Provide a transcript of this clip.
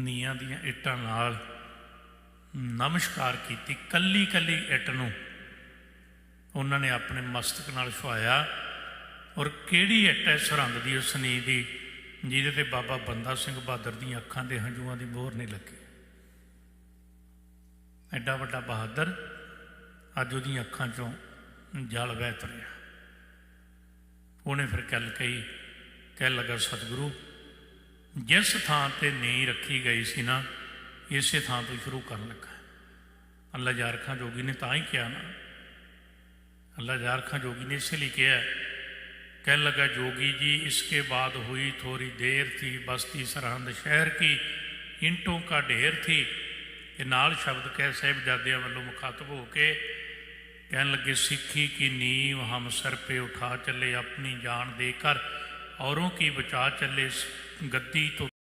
ਨੀਆਂ ਦੀਆਂ ਇੱਟਾਂ ਨਾਲ ਨਮਸਕਾਰ ਕੀਤੀ ਕੱਲੀ ਕੱਲੀ ਇੱਟ ਨੂੰ ਉਹਨਾਂ ਨੇ ਆਪਣੇ ਮਸਤਕ ਨਾਲ ਛੁਆਇਆ ਔਰ ਕਿਹੜੀ ਇੱਟ ਹੈ ਸਰੰਗ ਦੀ ਉਸ ਨੀਂਹ ਦੀ, ਜਿਹਦੇ ਤੇ ਬਾਬਾ ਬੰਦਾ ਸਿੰਘ ਬਹਾਦਰ ਦੀਆਂ ਅੱਖਾਂ ਦੇ ਹੰਝੂਆਂ ਦੀ ਮੋਹਰ ਨਹੀਂ ਲੱਗੀ। ਐਡਾ ਵੱਡਾ ਬਹਾਦਰ ਅੱਜ ਉਹਦੀਆਂ ਅੱਖਾਂ ਚੋਂ ਜਲ ਵਹਿ ਤਰਿਆ ਉਹਨੇ ਫਿਰ ਗੱਲ ਕਹੀ ਕਹਿ ਲੱਗਾ, ਸਤਿਗੁਰੂ ਜਿਸ ਥਾਂ ਤੇ ਨੀਂਹ ਰੱਖੀ ਗਈ ਸੀ ਨਾ ਇਸੇ ਥਾਂ ਤੋਂ ਸ਼ੁਰੂ ਕਰਨ ਲੱਗਾ ਅੱਲਾ ਜਾਰਖਾਂ ਜੋਗੀ ਨੇ ਤਾਂ ਹੀ ਕਿਹਾ ਨਾ ਅੱਲਾ ਜਾਰਖਾਂ जोगी ने इसलिए किया कह लगा जोगी जी इसके बाद हुई थोड़ी देर थी बस्ती सरहंद शहर की इंटों का ढेर थी ये नाल शब्द कह साहिबजादियां वालों मुखातब होके कहने लगे सिक्खी की नींव हम सर पे उठा चले अपनी जान देकर औरों की बचा चले गद्दी तो